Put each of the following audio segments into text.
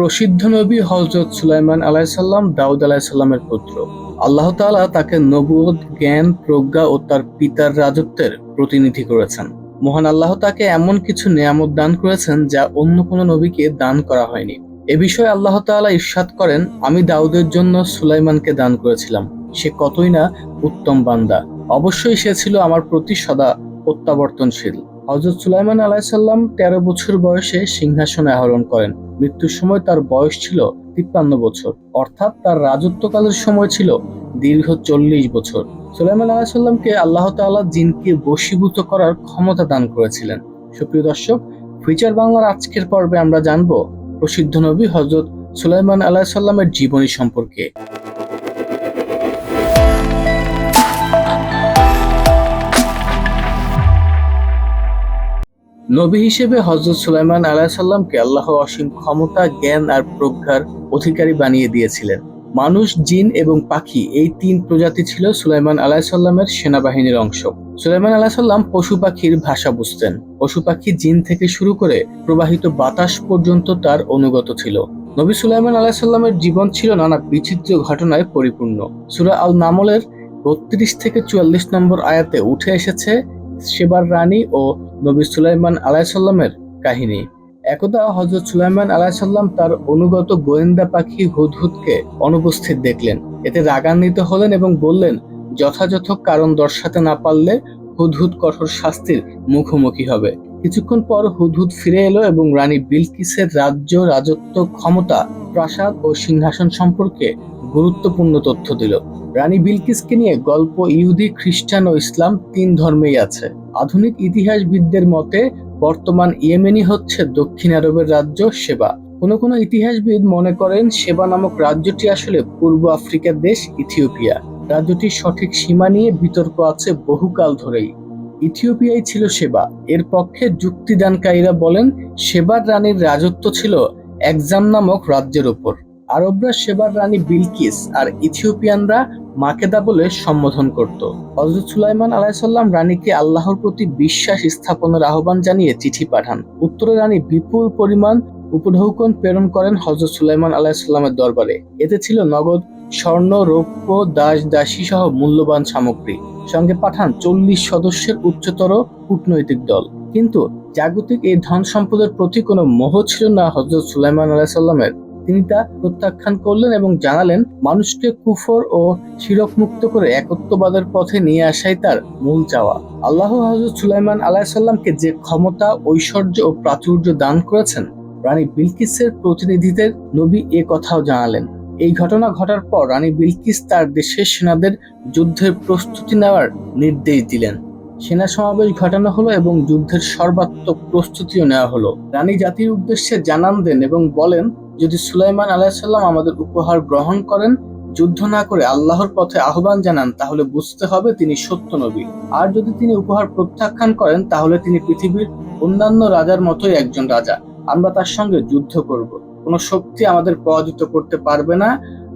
প্রসিদ্ধ নবী হজরত সুলাইমান আলাইসাল্লাম দাউদ আলাইসাল্লামের পুত্র। আল্লাহ তাআলা তাকে নবুয়ত জ্ঞান, প্রজ্ঞা ও তার পিতার রাজত্বের প্রতিনিধি করেছেন। মহান আল্লাহ তাকে এমন কিছু নিয়ামত দান করেছেন যা অন্য কোনো নবীকে দান করা হয়নি। এ বিষয়ে আল্লাহ তাআলা ইরশাদ করেন, আমি দাউদের জন্য সুলাইমানকে দান করেছিলাম। সে কতই না উত্তম বান্দা। অবশ্যই সে ছিল আমার প্রতি সদা প্রত্যাবর্তনশীল হজরত সুলাইমান আলাইসাল্লাম তেরো বছর বয়সে সিংহাসনে আহরণ করেন। মৃত্যুর সময় তার বয়স ছিল তিপ্পান্ন বছর। অর্থাৎ তার রাজত্বকালের সময় ছিল দীর্ঘ চল্লিশ বছর। সুলাইমান আলাইসাল্লামকে আল্লাহ তাআলা জিনকে বশীভূত করার ক্ষমতা দান করেছিলেন। সুপ্রিয় দর্শক, ফিচার বাংলার আজকের পর্বে আমরা জানব প্রসিদ্ধ নবী হজরত সুলাইমান আলাইসাল্লামের জীবনী সম্পর্কে। নবী হিসেবে হজরত সুলাইমান আলাহিসাল্লামকে আল্লাহ অসীম ক্ষমতা, জ্ঞান আর প্রজ্ঞার অধিকারী বানিয়ে দিয়েছিলেন। মানুষ, জিন এবং পাখি এই তিন প্রজাতি ছিল সুলাইমান আলাহিসাল্লামের সেনাবাহিনীর অংশ। সুলাইমান আলাহিসাল্লাম পশু পাখির ভাষা বুঝতেন। পশু পাখি জিন থেকে শুরু করে প্রবাহিত বাতাস পর্যন্ত তার অনুগত ছিল। নবী সুলাইমান আলাহিসাল্লামের জীবন ছিল নানা বিচিত্র ঘটনায় পরিপূর্ণ। সুরা আল নামলের বত্রিশ থেকে চুয়াল্লিশ নম্বর আয়াতে উঠে এসেছে সেবার রানী ও নবী সুলাইমান আলাইসাল্লামের কাহিনী। একদা হজরত সুলাইমান আলাইসাল্লাম তার অনুগত গোয়েন্দা পাখি হুদহুদকে অনুপস্থিত দেখলেন। এতে রাগান্বিত হলেন এবং বললেন, যথাযথ কারণ দর্শাতে না পারলে হুদহুদ কঠোর শাস্তির মুখোমুখি হবে। কিছুক্ষণ পর হুদহুদ ফিরে এলো এবং রানী বিলকিসের রাজ্য রাজত্ব ক্ষমতা, প্রাসাদ ও সিংহাসন সম্পর্কে গুরুত্বপূর্ণ তথ্য দিল। রানী বিলকিসকে নিয়ে গল্প, ইহুদি, খ্রিস্টান ও ইসলাম তিন ধর্মেই আছে। আধুনিক ইতিহাসবিদদের মতে, বর্তমান ইয়েমেনি হচ্ছে দক্ষিণ আরবের রাজ্য সেবা। কোনো কোনো ইতিহাসবিদ মনে করেন, সেবা নামক রাজ্যটি আসলে পূর্ব আফ্রিকার দেশ ইথিওপিয়া। রাজ্যটির সঠিক সীমা নিয়ে বিতর্ক আছে বহুকাল ধরেই। ইথিওপিয়াই ছিল সেবা। এর পক্ষে যুক্তিদানকারীরা বলেন, সেবার রানীর রাজত্ব ছিল একজাম নামক রাজ্যের উপর আরবরা সেবার রানী বিলকিস আর ইথিওপিয়ানরা মাকেদা বলে সম্বোধন করত। হজরত সুলাইমান আলাইসাল্লাম রানীকে আল্লাহর প্রতি বিশ্বাস স্থাপনের আহ্বান জানিয়ে চিঠি পাঠান। উত্তরে রানী বিপুল পরিমাণ উপঢৌকন প্রেরণ করেন হজরত সুলাইমান আলাইসাল্লামের দরবারে। এতে ছিল নগদ স্বর্ণ, রৌপ্য, দাস, দাসী সহ মূল্যবান সামগ্রী। সঙ্গে পাঠান চল্লিশ সদস্যের উচ্চতর কূটনৈতিক দল। কিন্তু জাগতিক এই ধন সম্পদের প্রতি কোনো মোহ ছিল না হজরত সুলাইমান আলাইসাল্লামের তিনি তা প্রত্যাখ্যান করলেন এবং জানালেন, মানুষকে কুফর ও শিরক মুক্ত করে একত্ববাদের পথে নিয়ে আসাই তার মূল চাওয়া। আল্লাহ হজরত সুলাইমান আলাহিসাল্লামকে যে ক্ষমতা, ঐশ্বর্য ও প্রাচুর্য দান করেছেন, রানী বিলকিসের প্রতিনিধিদের নবী এ কথাও জানালেন। এই ঘটনা ঘটার পর রানী বিলকিস তার দেশের সেনাদের যুদ্ধের প্রস্তুতি নেওয়ার নির্দেশ দিলেন। সেনা সমাবেশ ঘটানো হলো এবং যুদ্ধের সর্বাত্মক প্রস্তুতিও নেওয়া হলো। রানী জাতির উদ্দেশ্যে জানান দেন এবং বলেন যদি সুলাইমান আলাহিসাল্লাম আমাদের উপহার গ্রহণ করেন, যুদ্ধ না করে আল্লাহর পথে আহ্বান জানান, তাহলে বুঝতে হবে তিনি সত্য নবী। আর যদি তিনি উপহার প্রত্যাখ্যান করেন, তাহলে তিনি পৃথিবীর অন্যান্য রাজার মতোই একজন রাজা। আমরা তার সঙ্গে যুদ্ধ করব। কোনো শক্তি আমাদের পরাজিত করতে পারবে না,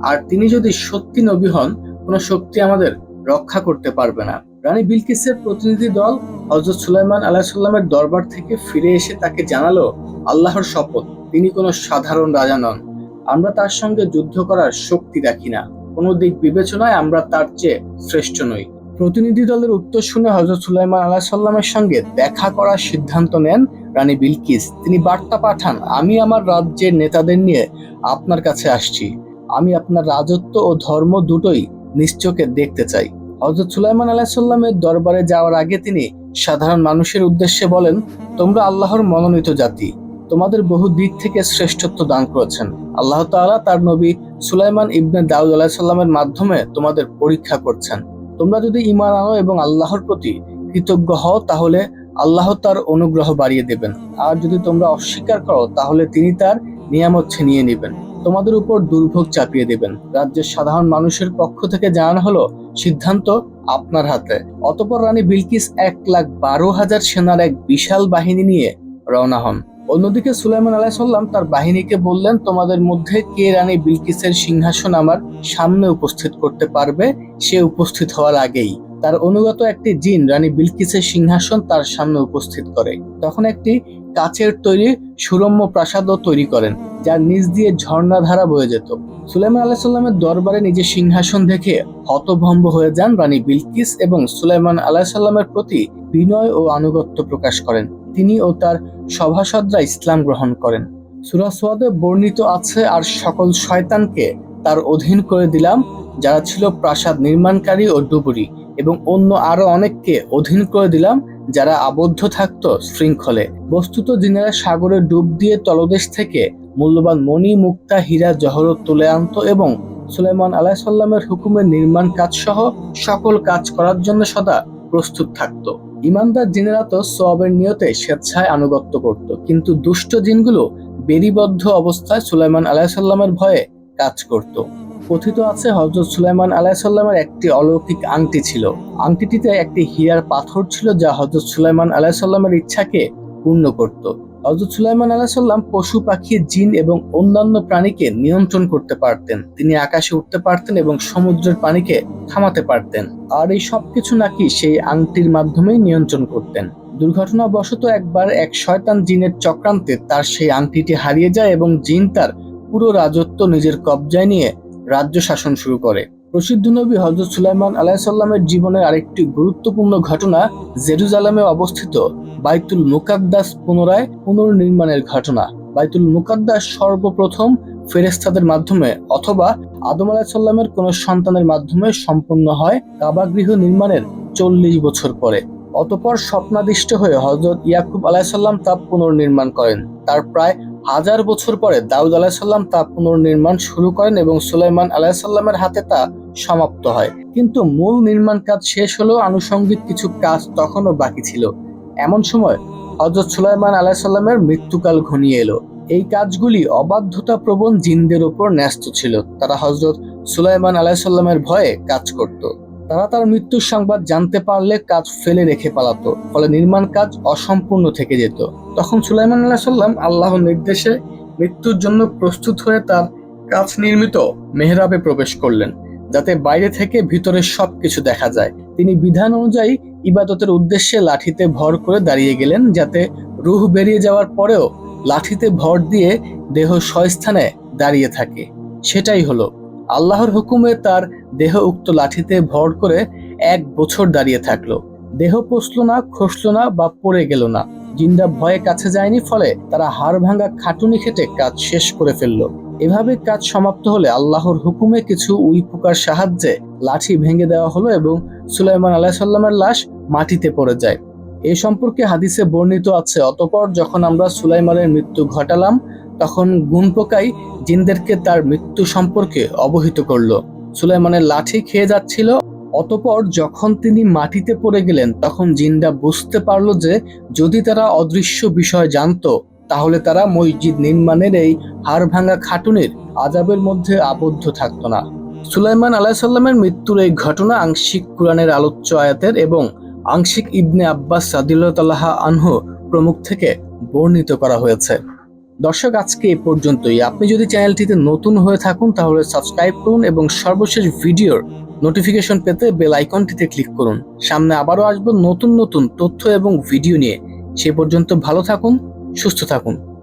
আর তিনি যদি সত্যি নবী হন, কোনো শক্তি আমাদের রক্ষা করতে পারবে না। রানী বিলকিসের প্রতিনিধি দল হজরত সুলাইমান আলাহিসাল্লামের দরবার থেকে ফিরে এসে তাকে জানালো, আল্লাহর শপথ। তিনি কোনো সাধারণ রাজা নন। আমরা তার সঙ্গে যুদ্ধ করার শক্তি রাখি না। কোনো দিক বিবেচনায় আমরা তার চেয়ে শ্রেষ্ঠ নই। প্রতিনিধি দলের উত্তর শুনে হজরত সুলাইমান আলাহ সাল্লামের সঙ্গে দেখা করার সিদ্ধান্ত নেন রানী বিলকিস। তিনি বার্তা পাঠান, আমি আমার রাজ্যের নেতাদের নিয়ে আপনার কাছে আসছি। আমি আপনার রাজত্ব ও ধর্ম দুটোই নিশ্চোকে দেখতে চাই। হজরত সুলাইমান আলাহ সাল্লামের দরবারে যাওয়ার আগে তিনি সাধারণ মানুষের উদ্দেশ্যে বলেন, তোমরা আল্লাহর মনোনীত জাতি। তোমাদের বহু দিক থেকে শ্রেষ্ঠত্ব দান করেছেন। আল্লাহ তাআলা তার নবী সুলাইমান ইবনে দাউদ আলাহিসাল্লামের মাধ্যমে তোমাদের পরীক্ষা করছেন। তোমরা যদি ইমান আনো এবং আল্লাহর প্রতি কৃতজ্ঞ হও, তাহলে আল্লাহ তার অনুগ্রহ বাড়িয়ে দেবেন। আর যদি তোমরা অস্বীকার করো, তাহলে তিনি তার নিয়ামত ছিনিয়ে নেবেন। তোমাদের উপর দুর্ভোগ চাপিয়ে দেবেন। রাজ্যের সাধারণ মানুষের পক্ষ থেকে জানানো হলো, সিদ্ধান্ত আপনার হাতে। অতপর রানী বিলকিস এক লাখ বারো হাজার সেনার এক বিশাল বাহিনী নিয়ে রওনা হন। অন্যদিকে সুলাইমান আলাইসাল্লাম তার বাহিনীকে বললেন, তোমাদের মধ্যে কে রানী বিলকিসের সিংহাসন আমার সামনে উপস্থিত করতে পারবে? সে উপস্থিত হওয়ার আগেই তার অনুগত একটি জিন রানী বিলকিসের সিংহাসন তার সামনে উপস্থিত করে। তখন একটি কাচের তৈরি সুরম্য প্রাসাদও তৈরি করেন, যার নিচ দিয়ে ঝর্ণাধারা বয়ে যেত। সুলাইমান আলাহ সাল্লামের দরবারে নিজের সিংহাসন দেখে হতভম্ব হয়ে যান রানী বিলকিস এবং সুলাইমান আলাহ সাল্লামের প্রতি বিনয় ও আনুগত্য প্রকাশ করেন। তিনি ও তার সভাসদরা ইসলাম গ্রহণ করেন। সুরাসওয়াদে বর্ণিত আছে, আর সকল শয়তানকে তার অধীন করে দিলাম, যারা ছিল প্রাসাদ নির্মাণকারী ও ডুবুরি, এবং অন্য আরও অনেককে অধীন করে দিলাম, যারা আবদ্ধ থাকত শৃঙ্খলে। বস্তুত জিনেরা সাগরে ডুব দিয়ে তলদেশ থেকে মূল্যবান মণি, মুক্তা, হীরা জহরত তুলে আনত এবং সুলাইমান আলাহ সাল্লামের হুকুমের নির্মাণ কাজ সহ সকল কাজ করার জন্য সদা প্রস্তুত থাকতো। ইমানদার জিনেরা তো সোয়াবের নিয়তে স্বেচ্ছায় আনুগত্য করত, কিন্তু দুষ্ট জিনগুলো বেরিবদ্ধ অবস্থায় সুলাইমান আলাহ সাল্লামের ভয়ে কাজ করত। কথিত আছে হজরত সুলাইমান আলাহিসাল্লামের একটি অলৌকিক আংটি ছিল। আংটিটিতে একটি হীরার পাথর ছিল যা হজরত সুলাইমান আলাহিসাল্লামের ইচ্ছাকে পূর্ণ করত। হজরত সুলাইমান আলাহিসাল্লাম পশু, পাখি, জিন এবং অন্যান্য প্রাণীকে নিয়ন্ত্রণ করতে পারতেন। তিনি আকাশে উঠতে পারতেন এবং সমুদ্রের পানিকে থামাতে পারতেন। আর এই সবকিছু নাকি সেই আংটির মাধ্যমেই নিয়ন্ত্রণ করতেন। দুর্ঘটনাবশত একবার এক শয়তান জিনের চক্রান্তে তার সেই আংটিটি হারিয়ে যায় এবং জিন তার পুরো রাজত্ব নিজের কবজায় নিয়ে রাজ্য শাসন শুরু করে। প্রসিদ্ধ নবী হজরত সুলাইমান আলাহিসাল্লামের জীবনের আরেকটি গুরুত্বপূর্ণ ঘটনা জেরুজালামে অবস্থিত বাইতুল মুকাদ্দাস পুনরায় পুনর্নির্মাণের ঘটনা। বাইতুল মুকাদ্দাস সর্বপ্রথম ফেরেস্তাদের মাধ্যমে অথবা আদম আলাহিসাল্লামের কোন সন্তানের মাধ্যমে সম্পন্ন হয় কাবা গৃহ নির্মাণের চল্লিশ বছর পরে। অতপর স্বপ্নাদিষ্ট হয়ে হজরত ইয়াকুব আলাহিসাল্লাম তা পুনর্নির্মাণ করেন। তার প্রায় হাজার বছর পরে দাউদ আলাহিসাল্লাম তা পুনর্নির্মাণ শুরু করেন এবং সুলাইমান আলাহিসাল্লামের হাতে তা সমাপ্ত হয়। কিন্তু মূল নির্মাণ কাজ শেষ হলেও আনুষঙ্গিক কিছু কাজ তখনও বাকি ছিল। এমন সময় হজরত সুলাইমান আলাহিসাল্লামের মৃত্যুকাল ঘনিয়ে এলো। এই কাজগুলি অবাধ্যতা প্রবণ জিনদের উপর ন্যস্ত ছিল। তারা হজরত সুলাইমান আলাহিসাল্লামের ভয়ে কাজ করত। তারা তার মৃত্যুর সংবাদ জানতে পারলে কাজ ফেলে রেখে পালাতো, ফলে নির্মাণ কাজ অসম্পূর্ণ থেকে যেত। তখন সুলাইমান আল্লাহ সাল্লাম আল্লাহর নির্দেশে মৃত্যুর জন্য প্রস্তুত হয়ে তার কাজ নির্মিত মেহরাবে প্রবেশ করলেন। যাতে বাইরে থেকে ভিতরে সবকিছু দেখা যায়। তিনি বিধান অনুযায়ী ইবাদতের উদ্দেশ্যে লাঠিতে ভর করে দাঁড়িয়ে গেলেন যাতে রুহ বেরিয়ে যাওয়ার পরেও লাঠিতে ভর দিয়ে দেহ স্বস্থানে দাঁড়িয়ে থাকে। সেটাই হলো, আল্লাহর হুকুমে তার দেহ উক্ত লাঠিতে ভর করে এক বছর দাঁড়িয়ে থাকল। দেহ পচল না, খসল না বা পড়ে গেল না। জিন্দা ভয়ে কাছে যায়নি, ফলে তারা হাড় ভাঙা খাটুনি খেটে কাজ শেষ করে ফেলল। এভাবে কাজ সমাপ্ত হলে আল্লাহর হুকুমে কিছু উই পোকার সাহায্যে লাঠি ভেঙে দেওয়া হলো এবং সুলাইমান আলাহিসাল্লামের লাশ মাটিতে পড়ে যায়। এ সম্পর্কে হাদিসে বর্ণিত আছে, অতপর যখন আমরা সুলাইমানের মৃত্যু ঘটালাম, তখন গুণ পোকাই জিনদেরকে তার মৃত্যু সম্পর্কে অবহিত করল। সুলাইমানের লাঠি খেয়ে যাচ্ছিল, অতপর যখন তিনি মাটিতে পড়ে গেলেন, তখন জিনরা বুঝতে পারল যে যদি তারা অদৃশ্য বিষয় জানতো তাহলে তারা মসজিদ নির্মাণের এই হাড় ভাঙা খাটুনির আজাবের মধ্যে আবদ্ধ থাকতো না। সুলাইমান আলাহিসাল্লামের মৃত্যুর এই ঘটনা আংশিক কোরআনের আলোচ্য আয়াতের এবং আংশিক ইবনে আব্বাস সাদিল্লাহ আনহু প্রমুখ থেকে বর্ণিত করা হয়েছে। দর্শক, আজকে এই পর্যন্তই। আপনি যদি চ্যানেলটিতে নতুন হয়ে থাকুন, তাহলে সাবস্ক্রাইব করুন এবং সর্বশেষ ভিডিওর নোটিফিকেশন পেতে বেল আইকনটিতে ক্লিক করুন। সামনে আবারও আসব নতুন নতুন তথ্য এবং ভিডিও নিয়ে। সে পর্যন্ত ভালো থাকুন। সুস্থ থাকুন।